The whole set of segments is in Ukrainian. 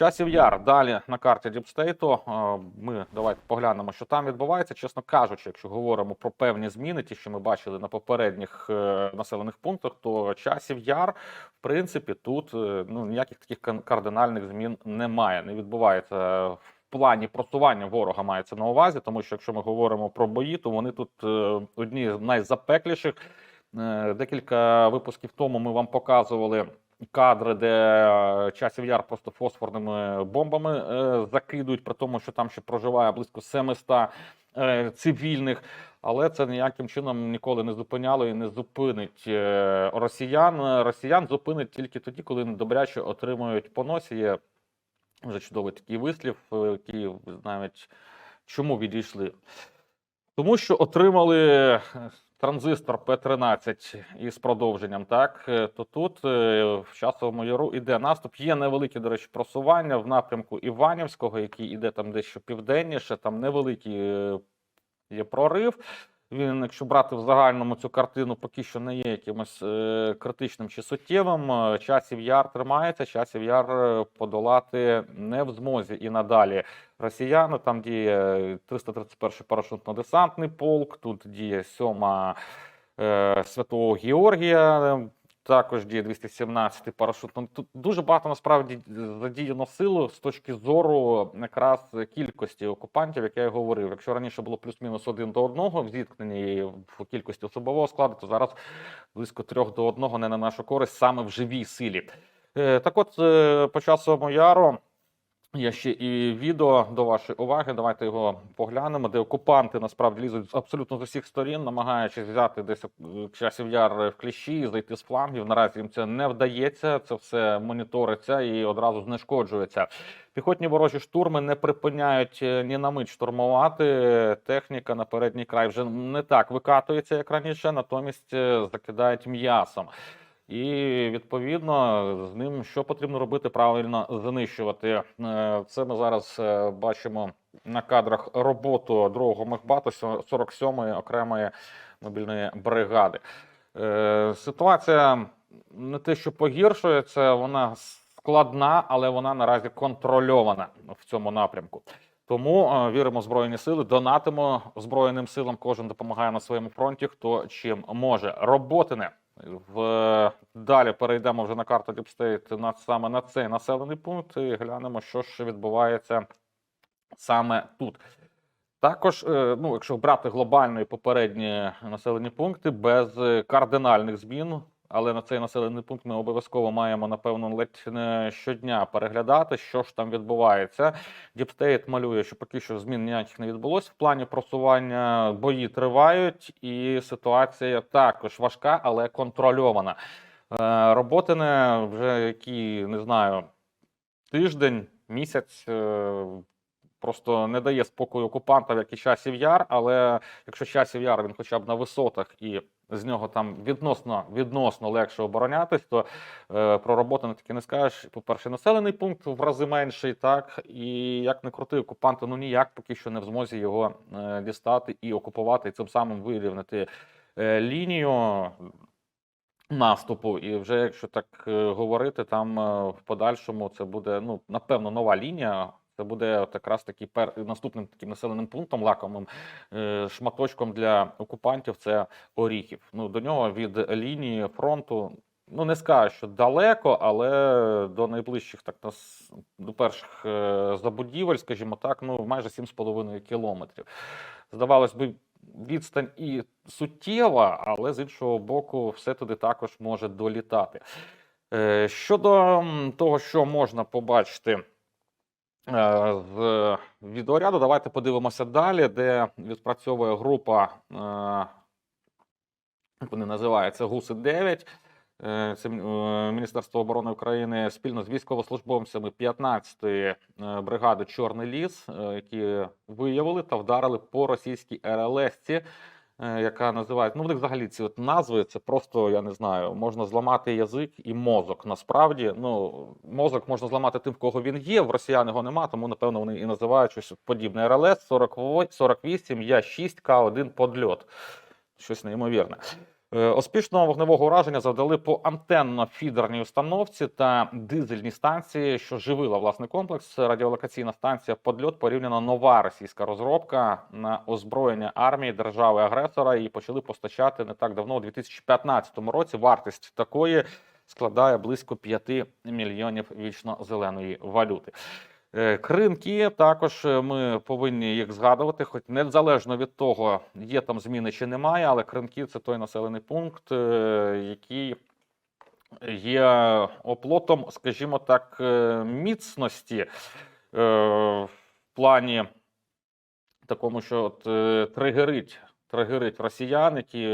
Часів яр далі на карті Діпстейту. Ми давайте поглянемо, що там відбувається. Чесно кажучи, якщо говоримо про певні зміни, ті, що ми бачили на попередніх е, населених пунктах, то часів яр, в принципі, тут е, ну ніяких таких кардинальних змін немає. Не відбувається в плані просування ворога мається на увазі, тому що якщо ми говоримо про бої, то вони тут е, одні з найзапекліших. Е, Декілька випусків тому ми вам показували кадри, де е, часів яр просто фосфорними бомбами е, закидують, при тому, що там ще проживає близько 700 е, цивільних. Але це ніяким чином ніколи не зупиняло і не зупинить росіян. Росіян зупинить тільки тоді, коли вони добряче отримують по носі. Є вже чудовий такий вислів, який навіть чому відійшли. Тому що отримали транзистор П-13 із продовженням, так е, то тут е, в часовому яру іде наступ. Є невеликі, до речі, просування в напрямку Іванівського, який іде там дещо південніше. Там невеликий е, є прорив. Він, якщо брати в загальному цю картину, поки що не є якимось е, критичним чи суттєвим. Е, Часів яр тримається, часів яр е, подолати не в змозі і надалі росіяни. Там діє 331 парашютно-десантний полк, тут діє 7-ма е, Святого Георгія. Також діє 217 парашутно. Тут дуже багато насправді задіяно силу з точки зору якраз кількості окупантів, як я і говорив. Якщо раніше було плюс-мінус один до одного в зіткненні в кількості особового складу, то зараз близько трьох до одного не на нашу користь саме в живій силі. Е, Так от, е, по часовому яру Є ще і відео до вашої уваги. Давайте його поглянемо, де окупанти насправді лізуть абсолютно з усіх сторін, намагаючись взяти десь е, часів яр в кліщі, зайти з флангів. Наразі їм це не вдається. Це все моніториться і одразу знешкоджується. Піхотні ворожі штурми не припиняють е, ні на мить штурмувати. Техніка на передній край вже не так викатується, як раніше, натомість е, закидають м'ясом. І відповідно з ним що потрібно робити правильно знищувати. Е, Це ми зараз е, бачимо на кадрах роботу другого мехбату 47-ї окремої мобільної бригади. Е, Ситуація не те, що погіршується, вона складна, але вона наразі контрольована в цьому напрямку. Тому віримо в збройні сили, донатимо збройним силам. Кожен допомагає на своєму фронті, хто чим може. Роботине в далі перейдемо вже на карту Діпстейт на саме на цей населений пункт і глянемо, що ж відбувається саме тут. Також, е, ну, якщо брати глобально і попередні населені пункти без кардинальних змін, але на цей населений пункт ми обов'язково маємо, напевно, ледь не щодня переглядати, що ж там відбувається. Діпстейт малює, що поки що змін ніяких не відбулося. В плані просування бої тривають, і ситуація також важка, але контрольована. Е, Роботине вже які не знаю, тиждень, місяць. е, Просто не дає спокою окупантам, як і часів яр. Але якщо часів яр він хоча б на висотах і з нього там відносно відносно легше оборонятись, то е, про роботу не таки не скажеш. По-перше, населений пункт в рази менший, так і як не крути, окупанти ну ніяк поки що не в змозі його е, дістати і окупувати, і цим самим вирівняти е, лінію наступу. І вже якщо так е, говорити, там е, в подальшому це буде ну напевно нова лінія. Це буде от якраз таки пер наступним таким населеним пунктом, лакомим е, шматочком для окупантів. Це Оріхів. Ну до нього від лінії фронту. Ну не скажу, що далеко, але до найближчих, так до перших е, забудівель, скажімо так, ну майже 7,5 кілометрів. Здавалось би, відстань і суттєва, але з іншого боку, все туди також може долітати. Е, Щодо того, що можна побачити з відеоряду, давайте подивимося далі, де відпрацьовує група, е, як вони називаються, ГУСи 9. Е, Це е, Міністерство оборони України спільно з військовослужбовцями 15-ї е, бригади Чорний ліс, е, які виявили та вдарили по російській РЛС-ці, е, яка називається. Ну, в них взагалі ці от назви це просто, я не знаю, можна зламати язик і мозок. Насправді, ну, мозок можна зламати тим, в кого він є. В росіян його нема, тому напевно вони і називають щось подібне. РЛС 48, 48 Я 6 К1 подльот. Щось неймовірне. Е, Успішного вогневого ураження завдали по антенно-фідерній установці та дизельній станції, що живила власний комплекс. Радіолокаційна станція «Подльот» порівняно нова російська розробка на озброєння армії держави-агресора. Її почали постачати не так давно, у 2015 році. Вартість такої складає близько 5 мільйонів вічно зеленої валюти. Е, Кринки також е, ми повинні їх згадувати, хоч незалежно від того, є там зміни чи немає, але Кринки це той населений пункт, е, який є оплотом, скажімо так, міцності в плані такому, що от, тригерить, тригерить росіян, які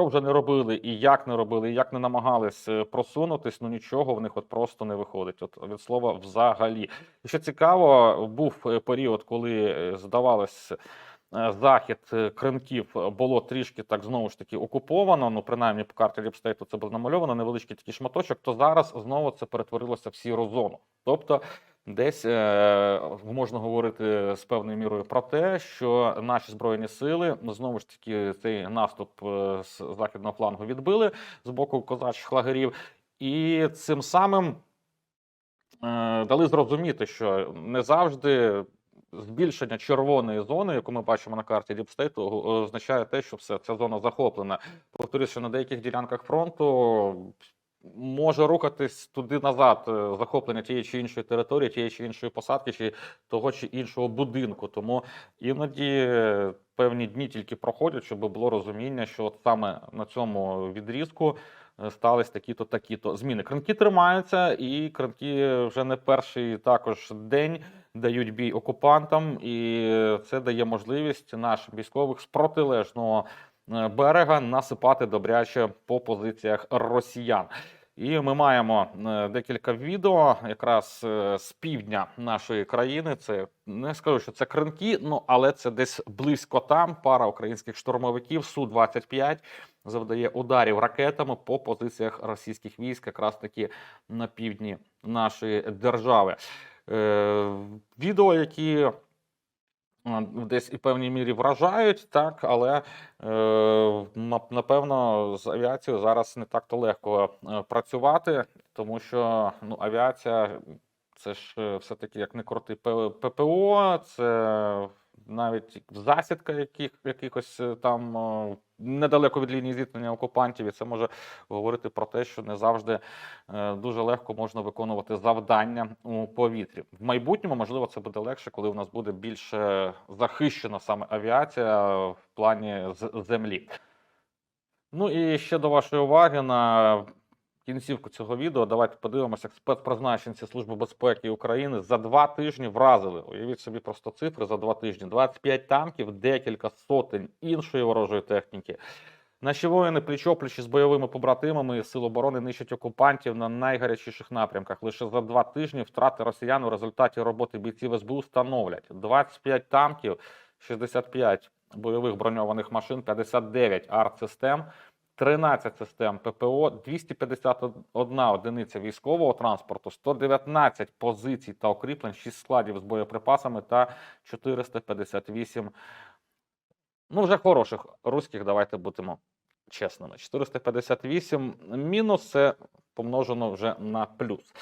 що вже не робили, і як не робили, і як не намагались е, просунутись, ну нічого в них от просто не виходить. От від слова взагалі. І що цікаво, був е, період, коли е, здавалось. Захід Кринків було трішки так знову ж таки окуповано. Ну принаймні по карті Ліпстейту це було намальовано, невеличкий такий шматочок. То зараз знову це перетворилося в сіру. Тобто, десь е, можна говорити з певною мірою про те, що наші збройні сили ну, знову ж таки цей наступ е, з західного флангу відбили з боку козачих лагерів, і цим самим е, дали зрозуміти, що не завжди збільшення червоної зони, яку ми бачимо на карті Діпстейту, означає те, що все ця зона захоплена. Повторюю, що на деяких ділянках фронту може рухатись туди назад е, захоплення тієї чи іншої території, тієї чи іншої посадки, чи того чи іншого будинку. Тому іноді е, певні дні тільки проходять, щоб було розуміння, що от саме на цьому відрізку е, стались такі-то, такі-то зміни. Кринки тримаються, і кринки вже не перший також день дають бій окупантам, і це дає можливість нашим військових з протилежного берега насипати добряче по позиціях росіян. І ми маємо е, декілька відео якраз е, з півдня нашої країни. Це не скажу, що це кринки, ну але це десь близько там. Пара українських штурмовиків су 25 завдає ударів ракетами по позиціях російських військ, якраз таки на півдні нашої держави. Е, відео, які десь і певній мірі вражають, так, але е, напевно з авіацією зараз не так то легко е, працювати, тому що ну, авіація це ж е, все-таки як не крути ППО, це навіть засідка яких, якихось е, там е, недалеко від лінії зіткнення окупантів, і це може говорити про те, що не завжди е, дуже легко можна виконувати завдання у повітрі. В майбутньому, можливо, це буде легше, коли у нас буде більше захищена саме авіація в плані землі. Ну і ще до вашої уваги на кінцівку цього відео. Давайте подивимося, як спецпризначенці Служби безпеки України за два тижні вразили. Уявіть собі просто цифри за два тижні: 25 танків, декілька сотень іншої ворожої техніки. Наші воїни пліч-опліч з бойовими побратимами сил оборони нищать окупантів на найгарячіших напрямках. Лише за два тижні втрати росіян у результаті роботи бійців СБУ становлять 25 танків, 65 бойових броньованих машин, 59 артсистем, 13 систем ППО, 251 одиниця військового транспорту, 119 позицій та укріплень, 6 складів з боєприпасами та 458 ну вже хороших руських, давайте будемо чесними. 458 мінус це помножено вже на плюс.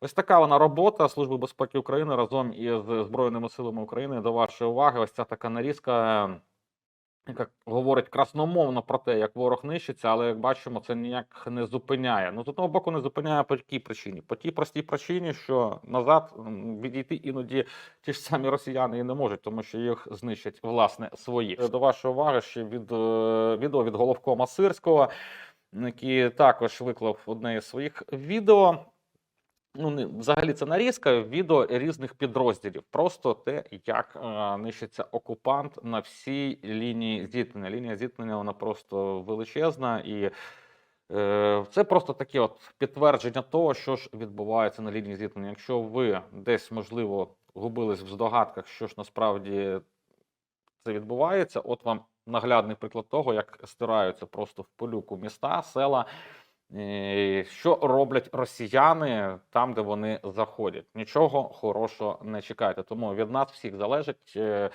Ось така вона робота Служби безпеки України разом із Збройними силами України. До вашої уваги, ось ця така нарізка, яка говорить красномовно про те, як ворог нищиться, але як бачимо, це ніяк не зупиняє. Ну з одного боку, не зупиняє по якій причині? По тій простій причині, що назад відійти іноді ті ж самі росіяни і не можуть, тому що їх знищать власне свої. До вашої уваги ще від е, відео від головкома Сирського, який також виклав одне із своїх відео. Ну, не взагалі це нарізка відео різних підрозділів. Просто те, як е, нищиться окупант на всій лінії зіткнення. Лінія зіткнення вона просто величезна, і е, це просто таке от підтвердження того, що ж відбувається на лінії зіткнення. Якщо ви десь можливо губились в здогадках, що ж насправді це відбувається, от вам наглядний приклад того, як стираються просто в полюку міста, села. Що роблять росіяни там, де вони заходять? Нічого хорошого не чекайте. Тому від нас всіх залежить. е,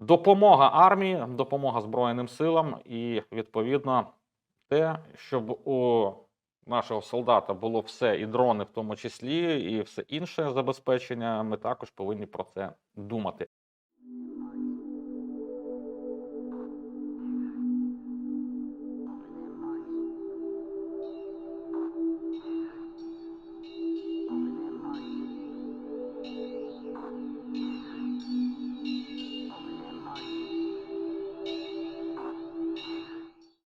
допомога армії, допомога Збройним силам і відповідно те, щоб у нашого солдата було все, і дрони в тому числі, і все інше забезпечення. Ми також повинні про це думати.